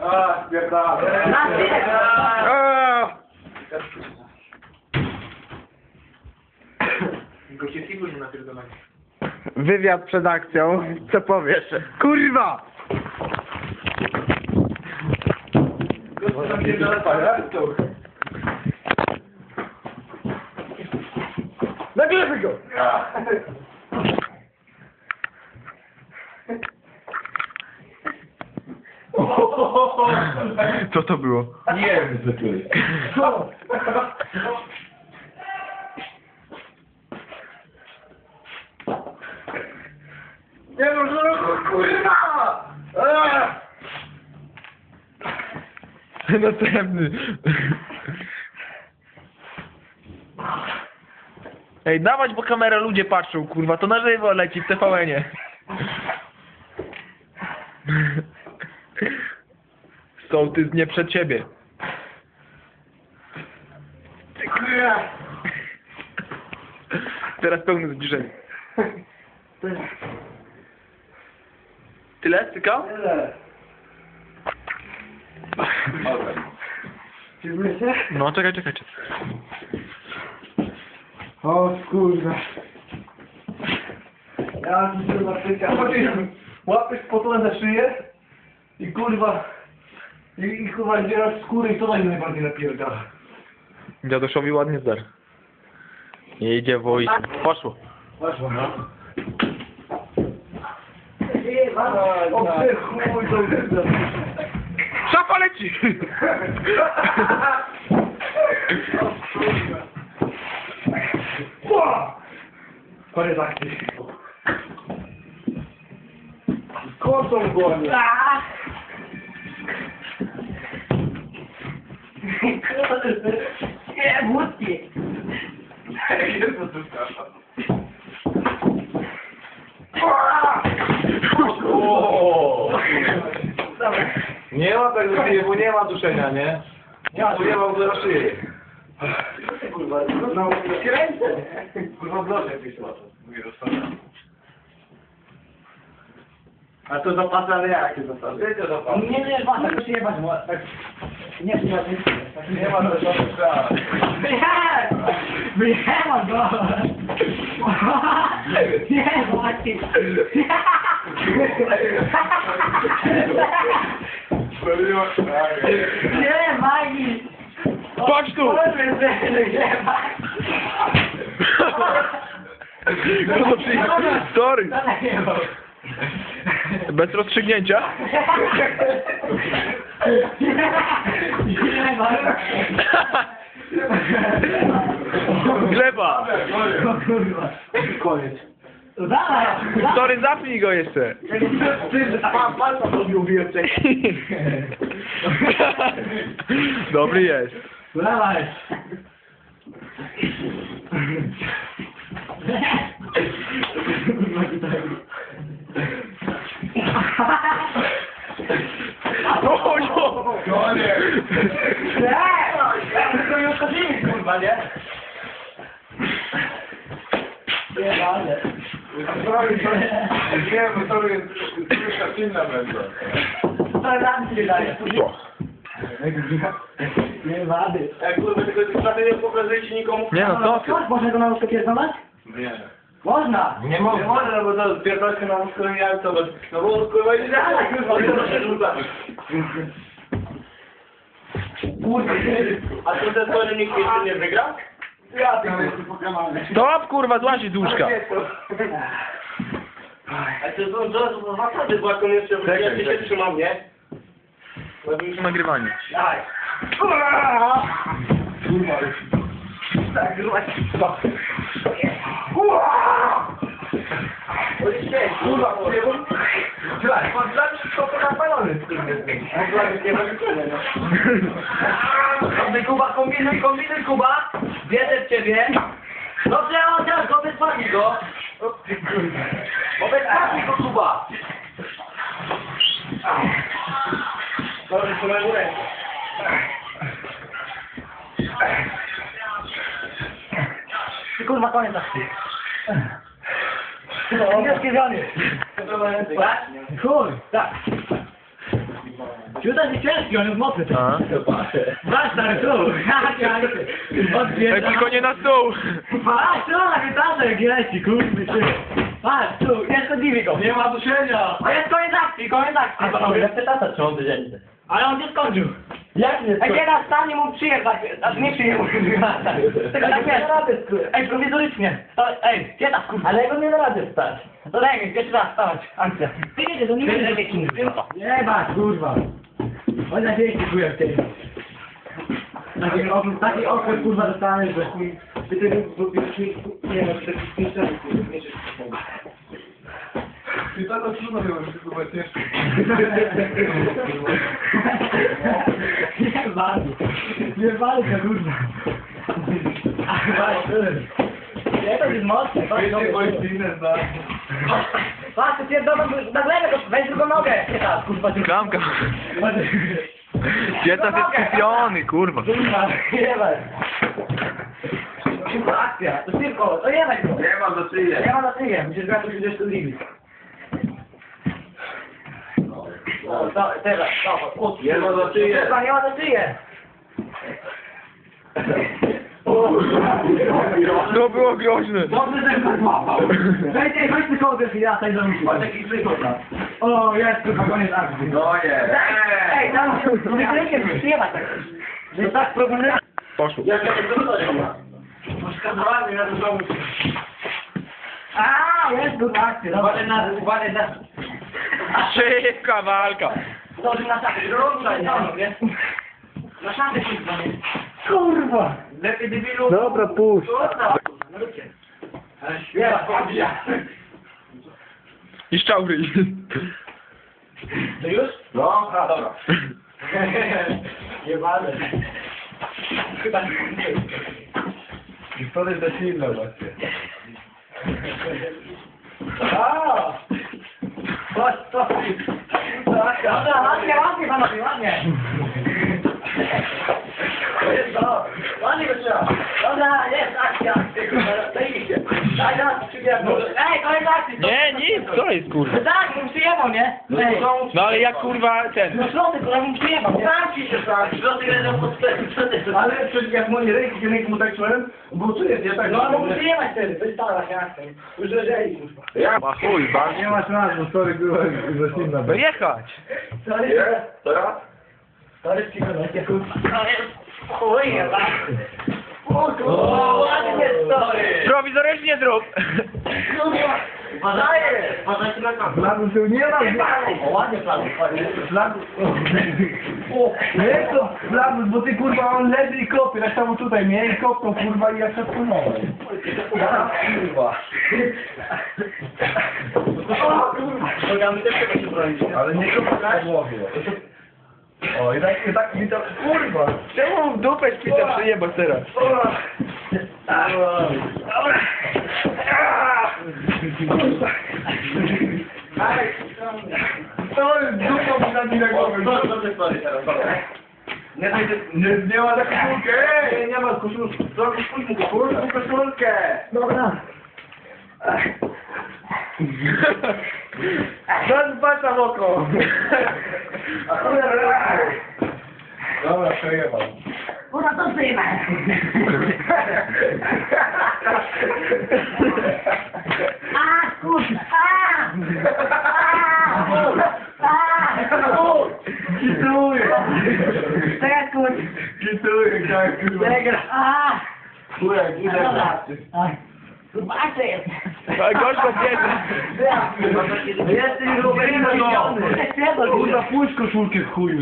A, spierdalę. Na. Aaa! Tylko się figur nie napierdolali. Wywiad przed akcją. Co powiesz? Kurwa! Nagrywaj go. Co to było? Nie wiem, co to jest. Nie może, kurwa! Eee! Następny. Ej, dawać, bo kamera ludzie patrzą, kurwa, to na żywo leci w TVN-ie. Sołtys nie przed ciebie. Teraz pełne zbliżenie. Tyle? Tylko? Tyle. No, czekaj, czekaj, czekaj. O kurwa. Ja tu się natyka. Łapiesz potulę za szyję i kurwa i, i kurwa zbierasz skóry i to na najbardziej napierdala. Dziaduszowi ładnie zdar. Jedzie wojsko. Poszło. Weszło, no. O ty chuj to jest. Szafa leci! Koniec akcji. Kocą głowie. Nie, wódki. Nie ma tak bo nie ma duszenia, nie? Ja nie mam do szyję. Kurwa, no, ręce. Kurwa, w. Mówię, rozstawiam. A to zapasy, ale jakie zapasy? Jakie zapasy? Nie, nie, ma tak się jebać, bo tak... Nie, nie, nie. Nie ma. Nie! Nie ma go! Nie, właśnie! Nie, Magi! Patrz tu! Nie, Kto to przyjechał? Sorry. Bez rozstrzygnięcia? Gleba! Koniec. Sorry, zapnij go jeszcze. Dobry jest. Dawaj! Ojo! To już chodzimy, kurwa, nie? Nie, ale... Nie, bo to jest troszkę inna będą. To ram się daje. Nie wady. Jak kurwa tylko sprawy nie pokazujecie nikomu. Nie no, co ty? Można go na łóżko pierdolać? Nie. Można! Nie mogę. Nie można, bo to pierdolkę na nie jak to, no bo kurwa nie da, kurwa, nie da się rzucać. Kurde, A to ten to nikt jeszcze nie wygra? ja tam jestem pokamany. Stop, kurwa, złazi łóżka. A to są to są zasady, bo jak on jeszcze wygra, ja się trzymam, nie? Nagrywanie. Daj. Tak, Kurwa, nie bo... Słuchaj, pan dla mnie to to napalony z tym jest. A dla mnie nie ma. Kombi, Kuba, kombinuj, kombinuj, Kuba. Wierzę w ciebie. No trzeba teraz go wyspani go. Bo wyspani go, Kuba. Dobrze, to górę. Ty kurwa, koniec akcji. Nie. To na ręce. Chuj, tak. Siuda się ciężki, on jest mocny. A? Masz tu. Ej, Odbierz. tylko nie na stół. Patrz, tu na gitarze jak leci, kurde się. Patrz, tu, nie szkodliwi go. Nie ma duszenia! To jest koniec akcji, koniec akcji. A panowie, jak te tata trzymał dzielnicy? Ale on nie skończył. Jak nie Ej, teraz stanie mu przyjechać, znaczy nie przyjechać. Tylko tak jest. Ej, prowizorycznie. To- Ej, gdzie ta kurwa? Ale jego nie da rady wstać. To daj mi, pierwszy raz stawać. Akcja. Ty jedzie, to nie będzie Nie ma, kurwa. On na dzień dziękuję w tej. Taki okres, taki okres kurwa dostałem, że chuj. Ty tego, nie wiem, taki piszesz, nie tak to trudno było, że chyba ciężko. Nie walcz. Nie walczę, kurwa. Nie, to jest mocne. Wiecie, bo jest inne zdanie. Patrz, ty do na glebę, to weź drugą nogę. Nie tak, kurwa. Kamka. Dziecak jest kupiony, kurwa. Kurwa, nie. Kurwa, akcja. To szybko, to nie weź go. Nie ma do czyje. Ja mam na tyję, musisz grać już gdzieś tu dribi. O, to, teraz, Nie ma nie ma na tyję. To było groźne. Dobrze, że go złapał. Weź, ej, weź ty kołdę i ja tutaj przykład. O, jest, kurwa, koniec akcji. No jest. Ej, tam, wykrycie, przyjemać tak. Tak proponuję. Poszło. Jak ja to zrobię? Poszkodowany na dużą A, jest tu akcja. Uważaj na, uważaj na... Szybka walka. Dobrze na szafę, no, nie? Na szafę się dzwonię. Kurwa! Lepiej debilu. Dobra, puść. Kurwa, no ludzie. Ale śpiewa, chodźcie. I szczaury. To już? No, a dobra. Jebane. Chyba nie. I to jest za silne właśnie. A! Chodź, chodź. Dobra, ładnie, ładnie, panowie, ładnie. Ładnie go trzeba. Dobra, jest akcja, akcja, kurwa, zajebiście. Daj nas, przyjemno. Ej, koniec akcji. Nie, nic, co jest kurwa? No tak, bym przyjemał, nie? Ej, No ale jak kurwa ten. no środek, ale bym przyjemał, nie? Zamknij się tak. Środek leżał pod sterem. Ale przecież jak moje ręki, ręki mu tak czułem, bo tu jest, ja tak... No, ale bym przyjemać wtedy, się akcja. Już leżeli, kurwa. Ja. Ma chuj, bal. Nie masz razu, sorry, byłem za silna. No jechać. To jest, Nie? Teraz? Kurwa. To jest chuj, tak? O, kurwa, ładnie, story. Prowizorycznie zrób. Uważajcie, uważajcie na kamerę. Planu tu nie ma, O, ładnie plan, ładnie. Planu... O, nie to planu, bo ty kurwa, on leży i kopie, tak samo tutaj, nie? I kopną kurwa i ja się wpłynąłem. Kurwa. Też trzeba się bronić. nie? Ale nie kopę na głowie. O, i tak, i tak mi to... Kurwa! Czemu w dupę śpite przyjebać teraz? Dobra! To jest dupa mi na to jest story teraz? Dobra. Nie, nie, nie ma za koszulkę! Ej, nie ma koszulki. Co koszulkę? Koszulkę, koszulkę! Dobra. Patrz w oko! Dobra, przejebam. Kurwa, to zjebę. A, kurwa, a! A! A! Gituję! Czekaj, kurwa. Gituję, jak kurwa. Czekaj, a! Kurwa, idę. Dobra. Kurwa, a co jest? Ale gorzko bierze. Jesteś Roberto! Kurwa, Kurwa, pójdź koszulkę w chuju.